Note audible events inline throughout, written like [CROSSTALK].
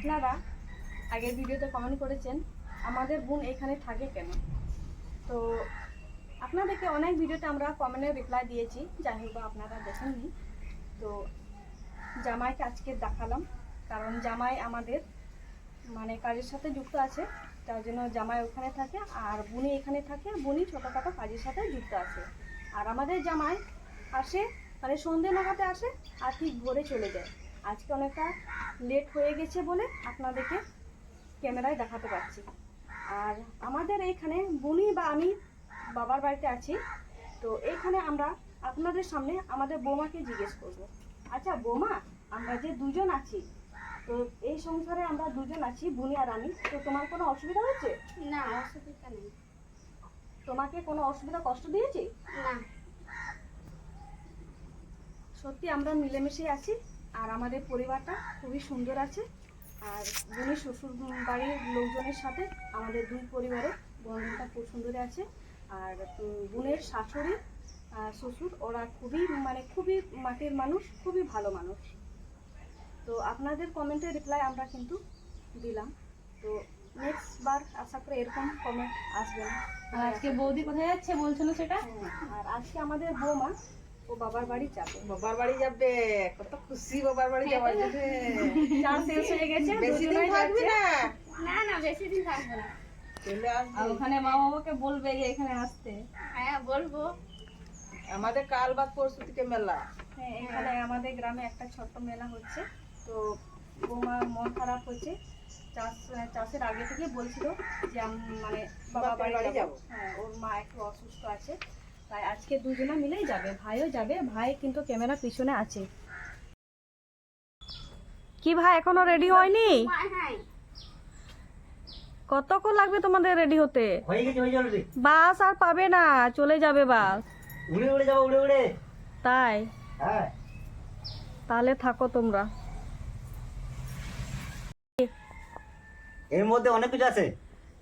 আপনারা আগের ভিডিওতে কমেন্ট করেছেন, আমাদের বোন এখানে থাকে কেন? তো আপনাদেরকে অনেক ভিডিওতে আমরা কমেন্টে রিপ্লাই দিয়েছি যাই হোক আপনারা দেখেননি। তো জামাইকে আজকে দেখালাম, কারণ জামাই আমাদের মানে কাজের সাথে যুক্ত আছে, তার জন্য জামাই ওখানে থাকে, আর বুনি এখানে থাকে বুনি ছোটোখাটো কাজের সাথে যুক্ত আছে। আর আমাদের জামাই আসে মানে সন্ধে নাগাতে আসে, আর ঠিক ভোরে চলে যায়। আজকে অনেকটা লেট হয়ে গেছে বলে আপনাদেরকে ক্যামেরায় দেখাতে পারছি। আর আমাদের এইখানে বুনি বা আমি বাবার বাড়িতে আছি তো এইখানে আমরা আপনাদের সামনে আমাদের বৌমাকে জিজ্ঞেস করব। আচ্ছা বৌমা আমরা যে দুজন আছি তো এই সংসারে আমরা দুজন আছি বুনি আর আমি তো তোমার কোনো অসুবিধা হচ্ছে না অসুবিধা নেই। তোমাকে কোনো অসুবিধা কষ্ট দিয়েছি? না। সত্যি আমরা মিলেমিশে আছি। আর আমাদের পরিবারটা খুবই সুন্দর আছে। আর বোনের শ্বশুর বাড়ির লোকজনের সাথে আমাদের দুই পরিবারের বন্ধনটা খুব সুন্দর আছে। আর বোনের শাশুড়ি আর শ্বশুর ওরা খুবই মানে খুবই মাটির মানুষ খুবই ভালো মানুষ। তো আপনাদের কমেন্টের রিপ্লাই আমরা কিন্তু দিলাম। তো নেক্সট বার আশা করি এরকম কমেন্ট আসবে না। আর আজকে বৌদি কোথায় যাচ্ছে বলছো না সেটা? হ্যাঁ, আর আজকে আমাদের বৌমা ও বাবার বাড়ি যাবে। বাবার বাড়ি যাবে কত খুশি বাবার বাড়ি যাওয়ার জন্য। চা শেষ হয়ে গেছে বেশি দিন থাকবি। না? না না বেশি দিন থাকব না। চলে আর ওখানে মা বাবাকে বলবে যে এখানে আসতে। হ্যাঁ বলব। আমাদের কাল বাদ পরশু থেকে মেলা। হ্যাঁ এখানে আমাদের গ্রামে একটা ছোট্ট মেলা হচ্ছে। তো বৌমা মন খারাপ হচ্ছে চাষ চাষের আগে থেকে বলছিল যে আম- মানে বাবা বাড়ি যাব। হ্যাঁ ওর মা একটু অসুস্থ আছে। তাই আজকে দুজনে মিলেই যাবে। ভাইও যাবে ভাই কিন্তু ক্যামেরা পিছনে আছে। কি ভাই এখনও রেডি হয়নি? হ্যাঁ কতক্ষণ লাগবে তোমাদের রেডি হতে? বাস আর পাবে না চলে যাবে বাস। উড়ে উড়ে যাব উড়ে উড়ে। তাই? হ্যাঁ। তাহলে থাকো তোমরা। এর মধ্যে অনেক কিছু আছে।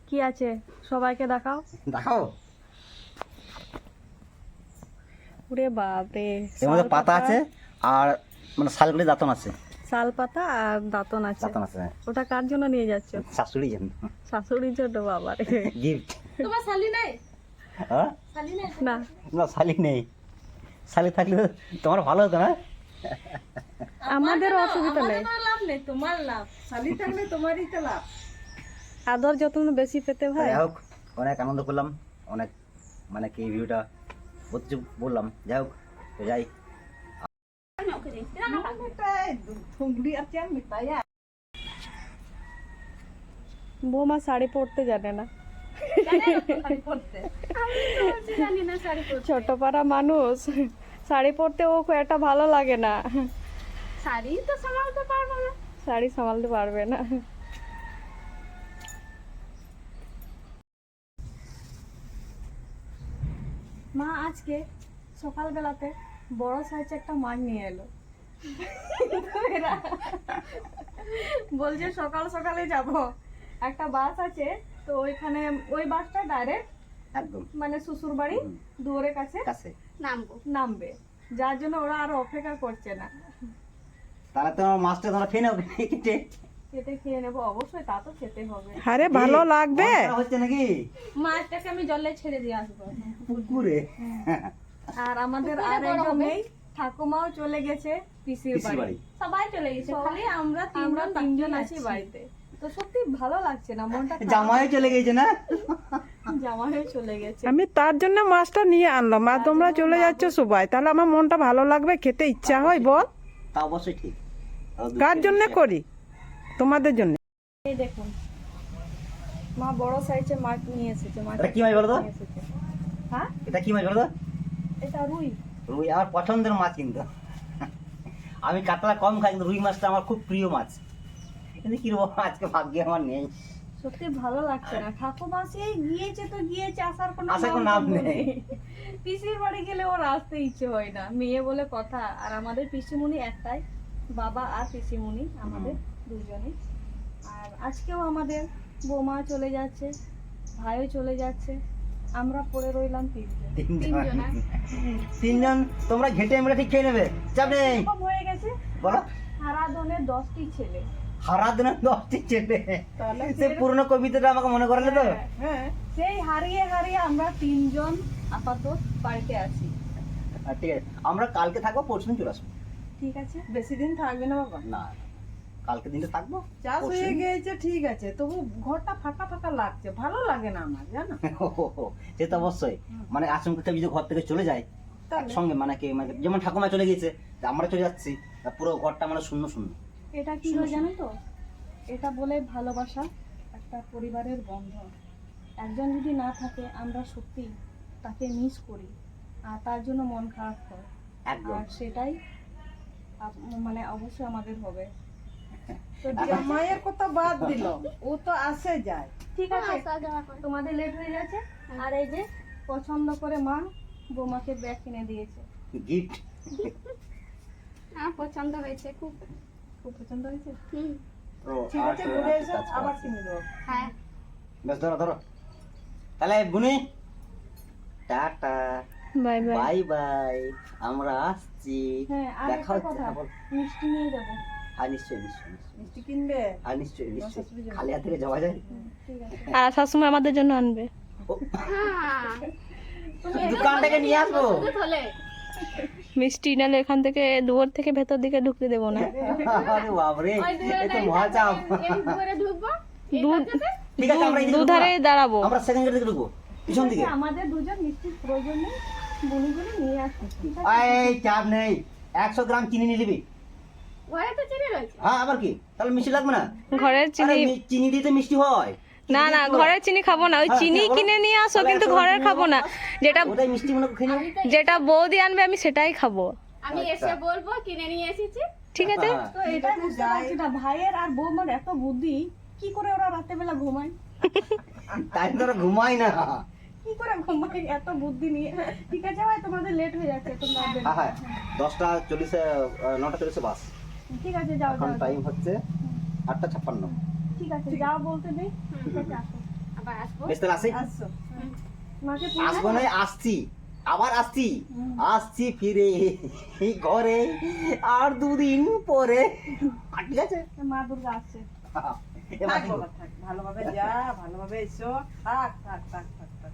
কি আছে? সবাইকে দেখাও। দেখাও। ওরে বাপরে এর মধ্যে পাতা আছে আর মানে শালগুলি দাঁতন আছে। শাল পাতা আর দাঁতন আছে। দাঁতন আছে ওটা কার জন্য নিয়ে যাচ্ছ? শাশুড়ি জন্য। শাশুড়ির জন্য বাবা রে গিফট তোমার শালি নাই? হ্যাঁ? শালি নাই? না। না শালি নেই। শালি থাকলে তো তোমার ভালো হতো না? আমাদের অসুবিধা নেই। তোমার লাভ নেই তোমার লাভ। শালি থাকলে তোমারই তো লাভ। আদর যত্ন বেশি পেতে ভাই হোক অনেক আনন্দ করলাম অনেক মানে কি ভিউটা কিছু বললাম যাই হোক যাই। বৌমা শাড়ি পরতে জানে না। ছোট পাড়া মানুষ শাড়ি পরতে ও খুব একটা ভালো লাগে না। শাড়ি তো সামালতে পারব না। শাড়ি সামালতে পারবে না। মা আজকে সকালবেলাতে বড় সাইজ একটা মাছ নিয়ে এলো। বলছে সকাল সকালে যাব। একটা বাস আছে তো ওইখানে ওই বাসটা ডাইরেক্ট একদম। মানে শ্বশুর বাড়ি দুয়ারের কাছে কাছে। নামবো। নামবে। যার জন্য ওরা আর অপেক্ষা করছে না। তাহলে তোমার মাছটা তোমরা খেয়ে নেবে কেটে খেয়ে নেব অবশ্যই তা তো খেতে হবে। আরে ভালো লাগবে। হচ্ছে নাকি? মাছটাকে আমি জলে ছেড়ে দিয়ে আসব। পুকুরে? আর আমাদের আর একজন নেই ঠাকুমাও চলে গেছে পিসির বাড়ি। সবাই চলে গেছে। খালি আমরা আমরা তিনজন তিনজন আছি। বাড়িতে। তো সত্যি ভালো লাগছে না মনটা জামাই চলে গেছে না? জামা হয়ে চলে গেছে। আমি তার জন্য মাছটা নিয়ে আনলাম আর তোমরা চলে যাচ্ছ সবাই। তাহলে আমার মনটা ভালো লাগবে খেতে ইচ্ছা হয় বল। তা অবশ্যই ঠিক। কার জন্য করি? তোমাদের জন্য। এই দেখুন। মা বড় সাইজের মাছ নিয়ে এসেছে মাছ এটা কি মাছ বলো তো? হ্যাঁ? এটা কি মাছ বলো তো? এটা রুই। রুই আমার পছন্দের মাছ কিন্তু। আমি কাতলা কম খাই কিন্তু রুই মাছটা আমার খুব প্রিয় মাছ। কিন্তু কীরকম আজকে ভাগ্যে আমার নেই। সত্যি ভালো লাগছে না। ঠাকুমা সেই গিয়েছে তো গিয়েছে আসার কোনো আসার কোনো নাম নেই। পিসির বাড়ি গেলে ওর আসতে ইচ্ছে হয় না। মেয়ে বলে কথা। আর আমাদের পিসিমুনি একটাই বাবা আর পিসিমুনি আমাদের। দুজনে আর আজকেও আমাদের বৌমা চলে যাচ্ছে ভাইও চলে যাচ্ছে আমরা পড়ে রইলাম তিনজন। তিনজন। তিনজন তোমরা ঘেটে মেরে ঠিক খেয়ে নেবে। চাপ নেই। হয়ে গেছে বলো। সারা দনে দশটি ছেলে। হারা দশটি ছেলে। সে পুরনো কবিতাটা আমাকে মনে করালে তো? হ্যাঁ সেই হারিয়ে হারিয়ে আমরা তিনজন আপাতত বাড়িতে আছি। ঠিক আছে। আমরা কালকে থাকব পরশু চলে আসব। ঠিক আছে? বেশি দিন থাকবে না বাবা? না। কালকে দিনটা থাকব? চাষ হয়ে গিয়েছে ঠিক আছে। তবু ঘরটা ফাঁকা ফাঁকা লাগছে। ভালো লাগে না আমার জানো? [LAUGHS] সে তো অবশ্যই। মানে আচমকা যদি ঘর থেকে চলে যায় সঙ্গে মানে কি মানে যেমন ঠাকুমা চলে গিয়েছে আমরা চলে যাচ্ছি পুরো ঘরটা মানে শূন্য শূন্য। এটা কি হয় জানো তো? এটা বলে ভালোবাসা একটা পরিবারের বন্ধন একজন যদি না থাকে আমরা সত্যি তাকে মিস করি। আর তার জন্য মন খারাপ হয়। আর সেটাই মানে অবশ্যই আমাদের হবে। তো জামাইয়ের কথা বাদ দিল। ও তো আসে যায়। ঠিক আছে? তোমাদের লেট হয়ে গেছে? আর এই যে পছন্দ করে মা বৌমাকে ব্যাগ কিনে দিয়েছে। গিফট আমার [LAUGHS] পছন্দ হয়েছে খুব। খুব পছন্দ হয়েছে? হুম। ঠিক আছে ঘুরে এসে আবার কিনে দেবো। হ্যাঁ। বেশ ধরো ধরো। তাহলে বুনি। টাটা। Bye bye. বাই আমরা আসছি। হ্যাঁ আর দেখা হচ্ছে হ্যাঁ। মিষ্টি নিয়ে যাব। আর নিশ্চয়ই নিশ্চয়ই নিশ্চয়ই। মিষ্টি কিনবে? আর নিশ্চয়ই নিশ্চয়ই। শাশুড়ি খালি হাত থেকে যাওয়া যায়। ঠিক আছে। আর শাশুড়ি আমাদের জন্য আনবে। দোকান থেকে নিয়ে আসব। মিষ্টি নালে এখান থেকে দুয়ার থেকে ভেতর দিকে ঢুকতে দেবো না। আরে বাবরে এ তো মহাচাপ দু- ঠিক আছে দুধারে দাঁড়াবো। আমরা সেকেন্ড গেট ঢুকবো। পিছন দিকে। আমাদের দুজন মিষ্টির প্রয়োজন নেই বুনিগুলো নিয়ে আসি এই চাপ নেই। একশো গ্রাম চিনি নিয়ে নিবি। হ্যাঁ আবার কি? তাহলে মিষ্টি লাগবে না? ঘরের চিনি চিনি দিয়ে তো মিষ্টি হয়। না না ঘরের চিনি খাব না। ওই হ্যাঁ, চিনি হ্যাঁ, কিনে নিয়ে আসো কিন্তু ঘরের খাব না। যেটা মিষ্টি মনে। যেটা বৌদি আনবে আমি সেটাই খাব। আমি আচ্ছা। এসে বলব কিনে নিয়ে এসেছি। ঠিক আছে? হ্যাঁ। তো এটা বুঝতে পারছি না ভাইয়ের আর বৌমার এত বুদ্ধি কি করে ওরা রাতে বেলা ঘুমায়? তাই তো ওরা ঘুমাই না। কি করে ঘুমায় এত বুদ্ধি নিয়ে? ঠিক আছে ভাই তোমাদের লেট হয়ে যাচ্ছে তোমরা হ্যাঁ হ্যাঁ। দশটা চল্লিশে নটা চল্লিশে বাস। ঠিক আছে যাও এখন যাও টাইম হচ্ছে আটটা ছাপ্পান্ন। ঠিক আছে যাও বলতে নেই ঠিক আছে আসো। আবার আসব? বেশ তাহলে আসি? আসছো মাকে আসব নয় আসছি আবার আসছি। আসছি ফিরে এই ঘরে আর দুদিন পরে। ঠিক আছে। মা দুর্গা আসছে। [LAUGHS] থাক থাক। ভালোভাবে যা ভালোভাবে এসো। থাক থাক থাক থাক থাক।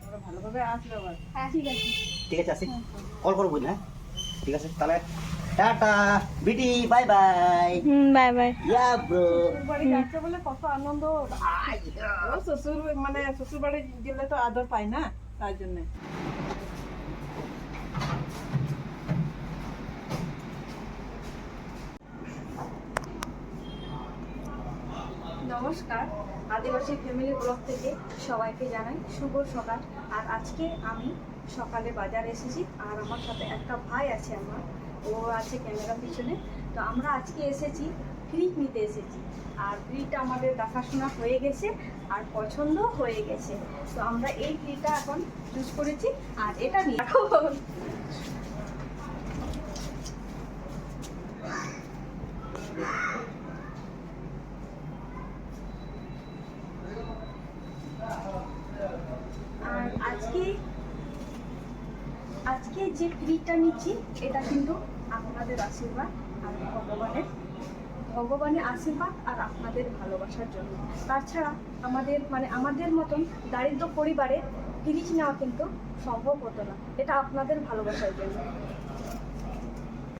তোমরা ভালোভাবে আসবে আবার। ঠিক আছে। ঠিক আছে আসি। কল করব না ঠিক আছে তাহলে টাটা বিটি bye bye. Hmm bye bye. Yeah bro. বাড়ি যাচ্ছে বলে কত আনন্দ। ও শ্বশুর মানে শ্বশুর বাড়ি গেলে তো আদর পাই না তার জন্য। নমস্কার। আদিবাসী ফ্যামিলি ব্লগ থেকে সবাইকে জানাই শুভ সকাল। আর আজকে আমি সকালে বাজার এসেছি আর আমার সাথে একটা ভাই আছে আমার। ও আছে ক্যামেরা পিছনে। তো আমরা আজকে এসেছি ফ্রিজ নিতে এসেছি। আর ফ্রিজটা আমাদের দেখাশোনা হয়ে গেছে আর পছন্দ হয়ে গেছে। তো আমরা এই ফ্রিজটা এখন চুজ করেছি আর এটা নিয়ে আজকে আজকে যে ফ্রিটা নিচ্ছি, এটা কিন্তু আপনাদের আশীর্বাদ আর ভগবানের ভগবানের আশীর্বাদ আর আপনাদের ভালোবাসার জন্য। তাছাড়া আমাদের মানে আমাদের মতন দারিদ্র পরিবারে ফ্রিজ নেওয়া কিন্তু সম্ভব হতো না। এটা আপনাদের ভালোবাসার জন্য।